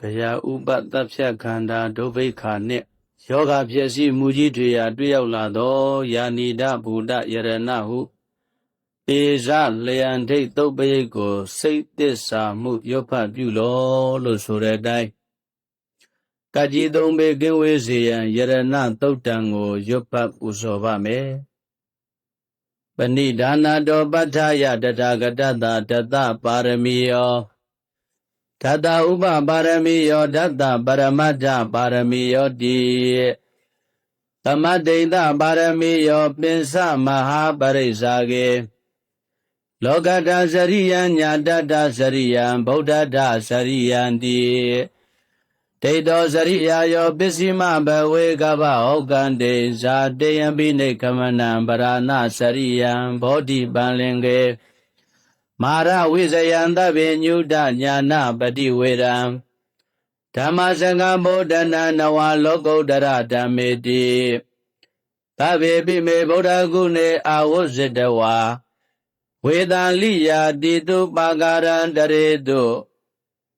ဗျာဥပတပ်ဖြတ်ခန္ဓာဒုဗိခာနှင့်ယောဂဖြစ်စီမူကြီးတွေရာတွေ့ရောက်လာသောယာနိဒဗုဒ္ဓယရဏဟုပေဇလျံဒိတ်တုတ်ပရိတ်ကို စိတ်သစ္စာမှုရွတ်ဖတ်ပြုလောလို့ဆိုတဲ့အတိုင်းကကြီးသုံးပေကင်းဝေးစေရန်ယရဏတုတ်တံကိုရွတ်ဖတ်ပူဇော်ပါမယ်ပဏိဒါနာတောပဋ္ဌာယတထာဂတတတတပါရမီယော ဓတ္တဥပပါရမီယောဓတ္တပရမတ္ထပါရမီယောတိသမတ္တိတပါရမီယောပင်စမဟာပရိစ္ဆာကေလောကတစရိယံညာတတစရိယံဗုဒ္ဓတစရိယံတိဒိဋ္ဌောစရိယာယောပစ္စည်းမဘဝေကဗဟောကံတေဇာတေယံပိနေကမနံပရဏစရိယံဘောဓိပံလင်ကေ မာရဝိဇယံသဗ္ဗညုတညာနာပတိဝေရံဓမ္မစကံဗုဒ္ဓနာနဝလောကုတ္တရဓမ္မေတိသဗ္ဗေပိမေဗုဒ္ဓဂုဏေအာဝဇ္ဇတဝါဝေတံလိယာတိတုပါကာရံတရေတု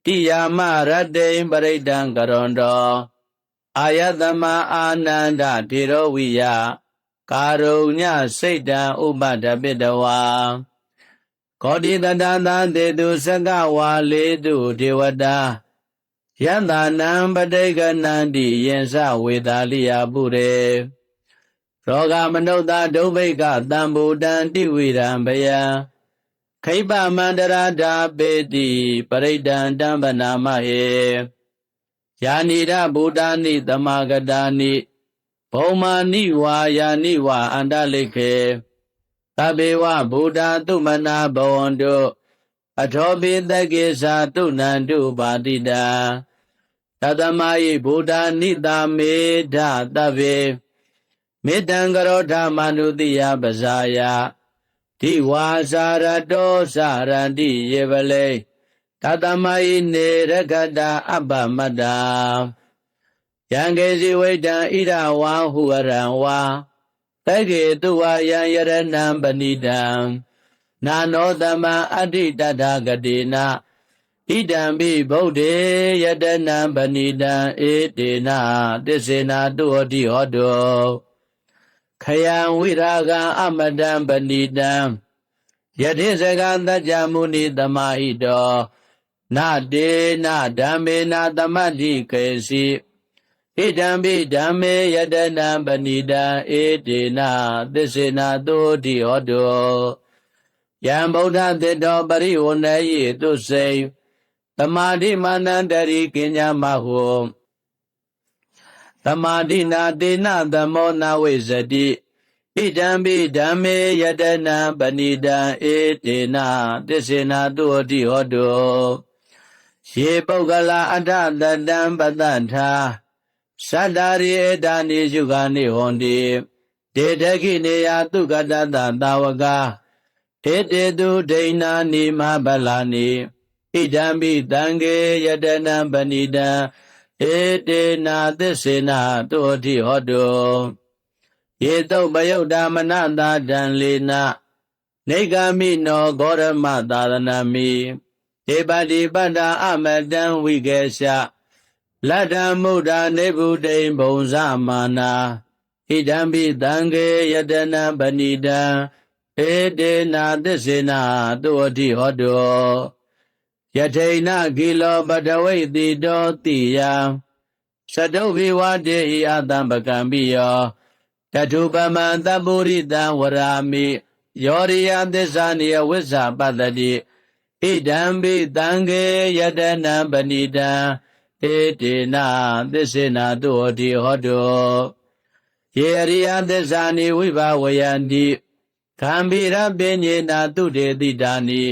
တိယာမရတ္တိံပရိဒံကရွန်တောအာယတမအာနန္ဒထေရဝိယကာရုညစိတ်တံဥပဒပိတဝါ ကောတိတတသာတေတုသကဝါလေတုဒေဝတာယန္တာနံပဋိကနန္တိယင်္စဝေတာလိယပုရေရောဂမနုဿဒုဗိကတံဘူတံတိဝိရံဘယံခိပမန္တရာဓာပေတိပရိဒံတံပနာမဟေယာနိရဗုဒ္ဓာနိတမဂတာနိဘုံမာနိဝါယာနိဝါအန္တလိခေ သဗ္ဗေဝဗုဒ္ဓသုမနာဘဝန္တုအထောပိတကေသာတုဏန္တုပါတိတာတတမယိဗုဒ္ဓနိတာမေဓသဗ္ဗေမေတ္တံကရောဓမနုတိယပဇာယတိဝါစာရတောစာရတိယေပလေတတမယိနေရကတာအပ္ပမတ္တာယံကေစီဝိတံဣဒဝါဟုရံဝါ တကေတုဝယံယရဏံပဏိတံနာနောသမံအဋ္ဌိတထာဂတိနာဣဒံပိဗုဒ္ဓေယတနံပဏိတံဧတေနာတစ္ဆေနာတုဟောတိဟောတောခယံဝိရာဂံအမတံပဏိတံယတိစကသัจ जा မုနိတမဟိတောနတေနဓမ္မေနသမတ္တိကေစီ ဣဒံပိဓမ္မေယတနံပဏိတံဧတေနသစ္စေနာတုတိဟောတောယံဗုဒ္ဓတေတောပရိဝဏယေတုစေသမာဓိမာနန္တရိကိညာမဟုသမာဓိနာတေနသမောနာဝိဇတိဣဒံပိဓမ္မေယတနာပဏိတံဧတေနသစ္စေနာတုတိဟောတုယေပုဂ္ဂလာအထတတံပတ္ထာ သတ္တာရိဧတာနိယုဂာနိဟောတိဒေတခိနေယသုကတတသာဝကာဧတေတုဒိဏာနိမဗလာနိဣဒံပိတံကေယတနံပဏိတံဧတေနာသစ္စေနာတုတိဟောတုယေတုပယုတ်တာမနတာတံလေနာနေဂမိနောဂောရမသာသနာမိဒေပတိပတ္တာအမတံဝိကေရှ လတ္တမုဒ္ဒနေဗုဒိံဘုံဇမာနာဣဒံပိတံကေယတနံပဏိတံဧတေနာသစ္စေနာတုတိဟောတုယထိဏဂီလောပတဝိတိတောတိယသတုဘိဝတေဤအတံပကံပိယောတထုပမံတပုရိတံဝရာမိယောရိယသစ္စာနိယဝိဇ္ဇာပတ္တိဣဒံပိတံခေယတနံပဏိတံ ဧတေနာသစ္စေနာတုဟောတိဟောတုယေရိယသစ္စာနိဝိဘဝယန္တိကံဗိရပေညေနာတုတေတိတာနိ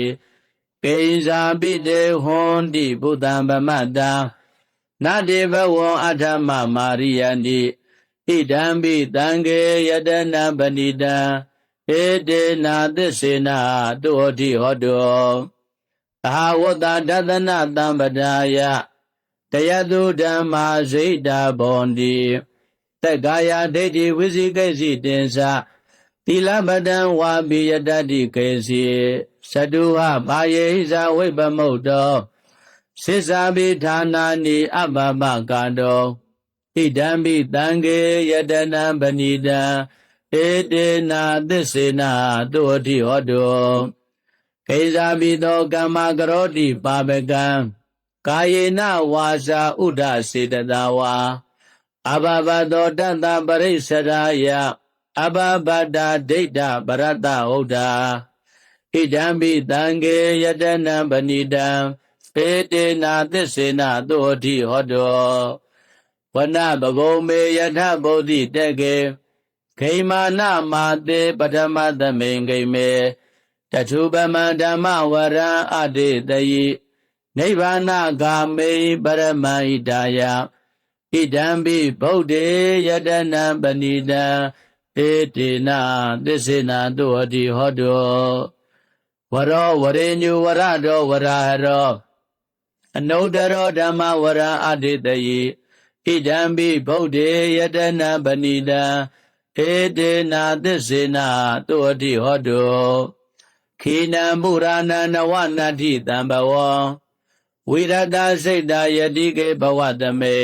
ပိဇာပိတေဟွန်တိဘုဒ္ဓံဗမတ္တနတေဘဝံအထမမာရိယန္တိဣဒံပိတံကေယတနာပဏိတံဧတေနာသစ္စေနာတုဟောတိဟောတောအာဝတ္တဒသနတံပဒါယ တယတုဓမ္မာဇိတာဘောန္တိတက္ကာယဒိဋ္ဌိဝိဇိကိစီတင်္စသီလပဒံဝါပိယတတိကေစီသတုဟပါယေဇာဝိပမုတ်တောစေစာပိဌာနာနိအပပကာတောဣဒံပိတံခေယတနံပဏိတံဧတေနာသစ္စေနာတုအတိဟောတောခေဇာပိသောကမ္မကရောတိပါပကံ ကာယေနဝါစာဥဒ္ဒစေတသာဝါအဘဘသောတတ္တပရိစ္ဆရာယအဘဘတာဒိဋ္ဌပရတ္တဟုတ် တာဣဒံပိတံခေယတနံပဏိတံပေတေနာသစ္စေနာသုအတိဟောတောဝနဘဂုံမေယထဗုဒ္ဓိတက်ကေခိမာနမာတေပထမသမိန်ခိမေတထုပမဓမ္မဝရံအတေတယိ နိဗ္ဗာနဂာမေပရမဟိတာယဣဒံပိဗုဒ္ဓေယတနံပဏိတံဧတေနာသစ္စေနာသုအတိဟောတောဝရောဝရေညုဝရတောဝရဟရောအနုတ္တရောဓမ္မဝရအဋ္ဌိတယေဣဒံပိဗုဒ္ဓေယတနာပဏိတံဧတေနာသစ္စေနာတုအတိဟောတုခိနံမုရာဏနဝနတ္ထိတံဘဝံ ဝိရတစိတ်တာယတိကေဘဝတမေ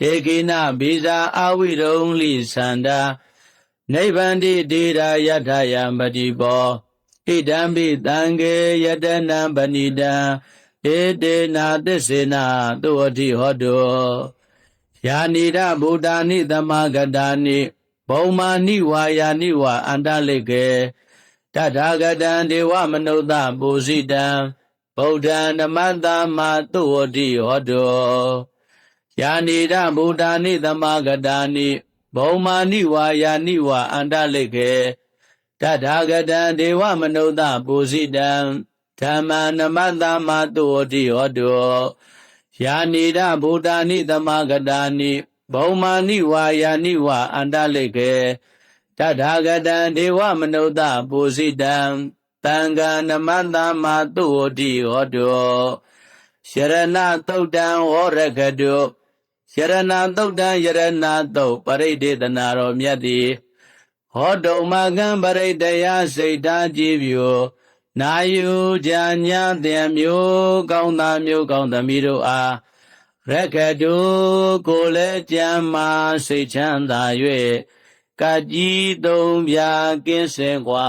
တေကိနဘိဇာအဝိရုံလိသန္တာနိဗ္ဗန္တိတေရာယထယမတိဘောဣဒံပိတံကေယတနံပဏိတံဧတေနာသစ္စေနာသုအတိဟောတုယာနိရဗုဒ္ဓာနိသမဂတာနိဘုံမာနိဝါယာနိဝါအန္တလိကေတထာဂတံဒေဝမနုဿပုစိတံ ဗုဒ္ဓံနမတ္တမသုဝတိဟောတုယာနိရဗုဒ္ဓာနိသမဂတာနိဘုံမာနိဝါယာနိဝါအန္တလိကေတထာဂတံဒေဝမနုဿပုစိတံဓမ္မနမတ္တမတုဝတိဟောတုယာနိဒဗုဒ္ဓာနိသမဂတာနိဘုံမာနိဝါယာနိဝါအန္တလိကေတထာဂတံဒေဝမနုဿပုစိတံ တံဃာနမတမသုဝတိဟောတုယရဏသုတ်တံဝရကတုယရဏသုတ်တံယရဏသုတ်ပရိဒေသနာတော်မြတ်သည်ဟောတုမကံပရိတယစိတ်ဓာကြည်ပြူနာယူဉာဏ်သင်မျိုးကောင်းသားမျိုးကောင်းသမီးတို့အားရကတုကိုလည်းကြံမာစိတ်ချမ်းသာ၍ကကြီးသုံးပြာကင်းစင်ကွာ